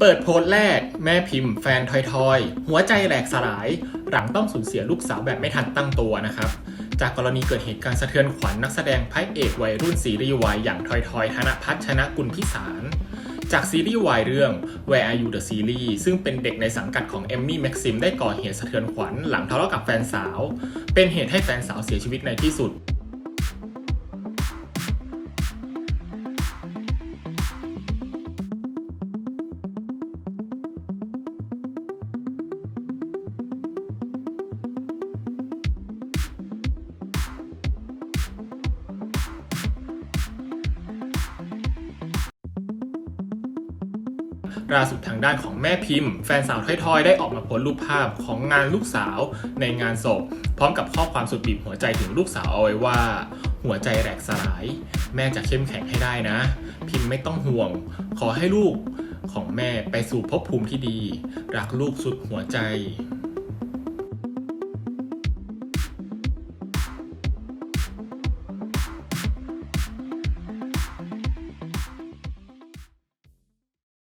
เปิดโพสต์แรก แม่พิมพ์แฟนทอยทอยหัวใจแหลกสลาย หลังต้องสูญเสียลูกสาวแบบไม่ทันตั้งตัวนะครับ จากกรณีเกิดเหตุการณ์สะเทือนขวัญนักแสดงพระเอกวัยรุ่นซีรีส์วายอย่างทอยทอยธนพัฒชนะกุลพิสาร จากซีรีส์วายเรื่อง Where Are You the Series ซึ่งเป็นเด็กในสังกัดของเอมมี่แม็กซิมได้ก่อเหตุสะเทือนขวัญหลังทะเลาะกับแฟนสาว เป็นเหตุให้แฟนสาวเสียชีวิตในที่สุด ล่าสุดทางด้านของแม่พิมพ์ แฟนสาวทอยๆ ได้ออกมาโพสต์รูปภาพของงานลูกสาวในงานศพ พร้อมกับข้อความสุดบีบหัวใจถึงลูกสาวเอาไว้ว่า หัวใจแหลกสลาย แม่จะเข้มแข็งให้ได้นะ พิมพ์ไม่ต้องห่วง ขอให้ลูกของแม่ไปสู่ภพภูมิที่ดี รักลูกสุดหัวใจ